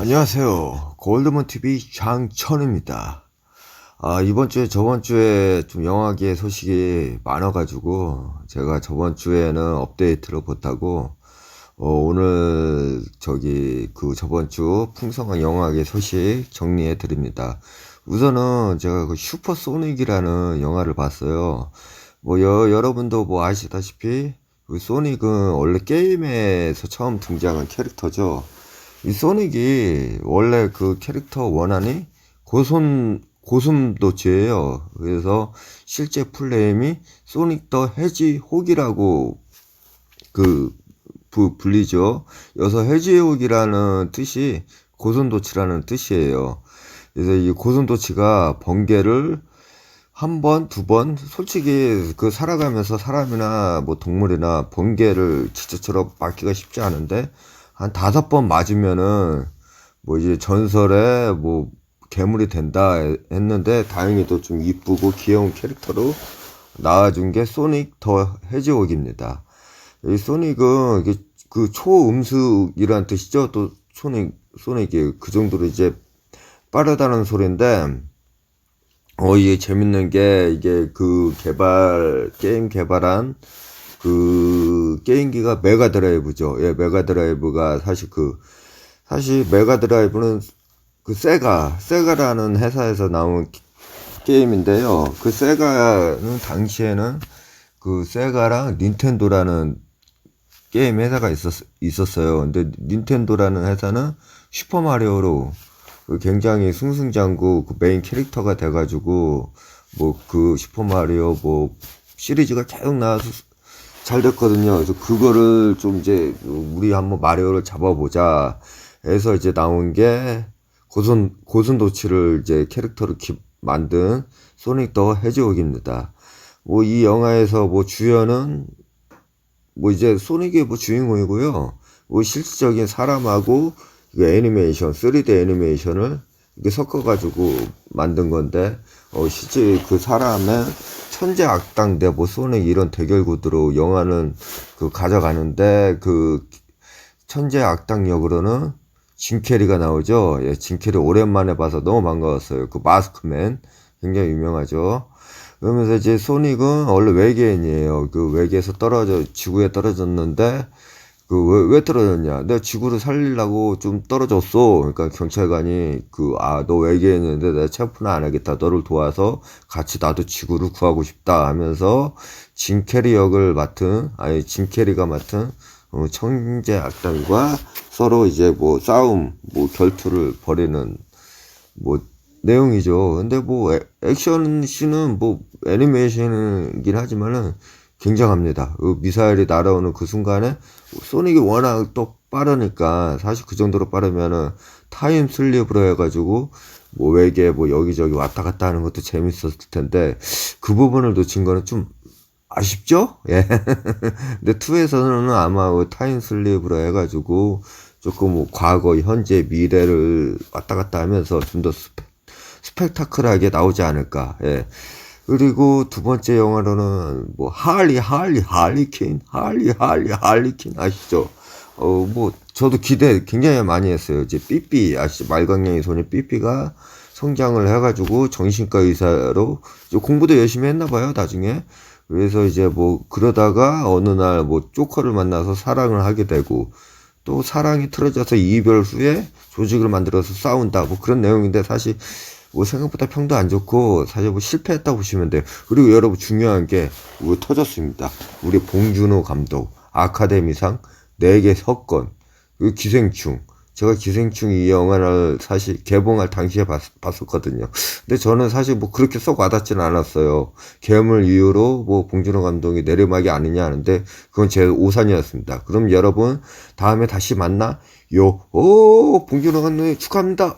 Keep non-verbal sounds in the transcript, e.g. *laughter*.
안녕하세요. 골드문 TV 장천입니다. 아, 이번 주에 저번 주에 좀 영화계 소식이 많아가지고 제가 저번 주에는 업데이트를 못하고 어, 오늘 저기 그 저번 주 풍성한 영화계 소식 정리해 드립니다. 우선은 제가 그 슈퍼 소닉이라는 영화를 봤어요. 뭐 여, 여러분도 뭐 아시다시피 그 소닉은 원래 게임에서 처음 등장한 캐릭터죠. 이 소닉이 원래 그 캐릭터 원안이 고손 고슴도치예요. 그래서 실제 플레임이 소닉 더 해지 혹이라고 그 부, 불리죠. 여기서 해지 혹이라는 뜻이 고손도치라는 뜻이에요. 그래서 이 고손도치가 번개를 한 번, 두 번, 솔직히 그 살아가면서 사람이나 뭐 동물이나 번개를 지처처럼 맞기가 쉽지 않은데 한 다섯 번 맞으면은 뭐 이제 전설의 뭐 괴물이 된다 했는데 다행히도 좀 이쁘고 귀여운 캐릭터로 나와준 게 소닉 더 해지옥입니다. 이 소닉은 이게 그 초음속이라는 뜻이죠. 또 소닉 소닉이 그 정도로 이제 빠르다는 소리인데 어 이게 재밌는 게 이게 그 개발 게임 개발한 그 게임기가 메가 드라이브죠. 예, 메가 드라이브가 사실 그 사실 메가 드라이브는 그 세가 세가라는 회사에서 나온 기- 게임인데요. 그 세가는 당시에는 그 세가랑 닌텐도라는 게임 회사가 있었, 있었어요. 근데 닌텐도라는 회사는 슈퍼마리오로 그 굉장히 승승장구 그 메인 캐릭터가 돼가지고 뭐 그 슈퍼마리오 뭐 시리즈가 계속 나와서 잘 됐거든요. 그래서 그거를 좀 이제 우리 한번 마리오를 잡아보자 해서 이제 나온 게 고선 고슴도치를 이제 캐릭터로 기- 만든 소닉 더 해지옥입니다. 뭐 이 영화에서 뭐 주연은 뭐 이제 소닉이 뭐 주인공이고요. 뭐 실질적인 사람하고 그 애니메이션, 3D 애니메이션을 이렇게 섞어가지고 만든 건데, 어, 실제 그 사람의 천재 악당 대보 소닉 이런 대결 구도로 영화는 그 가져가는데, 그 천재 악당 역으로는 짐 캐리가 나오죠. 예, 짐 캐리 오랜만에 봐서 너무 반가웠어요. 그 마스크맨. 굉장히 유명하죠. 그러면서 이제 소닉은 원래 외계인이에요. 그 외계에서 떨어져, 지구에 떨어졌는데, 그, 왜, 왜 떨어졌냐? 내가 지구를 살리려고 좀 떨어졌어. 그러니까 경찰관이 그, 아, 너 외계인인데 내가 체포는 안 하겠다. 너를 도와서 같이 나도 지구를 구하고 싶다 하면서 짐 캐리 역을 맡은, 아니, 짐 캐리가 맡은 어, 청재 악당과 서로 이제 뭐 싸움, 뭐 결투를 벌이는 뭐 내용이죠. 근데 뭐 애- 액션 씬은 뭐 애니메이션이긴 하지만은 굉장합니다. 그 미사일이 날아오는 그 순간에 소닉이 워낙 또 빠르니까 사실 그 정도로 빠르면은 타임 슬립으로 해가지고 뭐 외계 뭐 여기저기 왔다 갔다 하는 것도 재밌었을 텐데 그 부분을 놓친 거는 좀 아쉽죠? *laughs* 예. 근데 2에서는 아마 그 타임 슬립으로 해가지고 조금 뭐 과거, 현재, 미래를 왔다 갔다 하면서 좀 더 스펙, 스펙타클하게 나오지 않을까. 예. 그리고 두 번째 영화로는 뭐 할리, 할리, 할리퀸, 할리, 할리, 할리퀸 아시죠? 어, 뭐 저도 기대 굉장히 많이 했어요. 이제 삐삐 아시죠? 말광량이 소녀 삐삐가 성장을 해가지고 정신과 의사로 공부도 열심히 했나 봐요. 나중에. 그래서 이제 뭐 그러다가 어느 날 뭐 조커를 만나서 사랑을 하게 되고 또 사랑이 틀어져서 이별 후에 조직을 만들어서 싸운다 뭐 그런 내용인데 사실 뭐 생각보다 평도 안 좋고 사실 뭐 실패했다고 보시면 돼요. 그리고 여러분 중요한 게 우리 터졌습니다. 우리 봉준호 감독 아카데미상 4개 석건 그 기생충 제가 기생충 이 영화를 사실 개봉할 당시에 봤, 봤었거든요. 근데 저는 사실 뭐 그렇게 썩 와닿지는 않았어요. 괴물 이후로 뭐 봉준호 감독이 내리막이 아니냐 하는데 그건 제 오산이었습니다. 그럼 여러분 다음에 다시 만나 요, 오, 봉준호 감독님 축하합니다.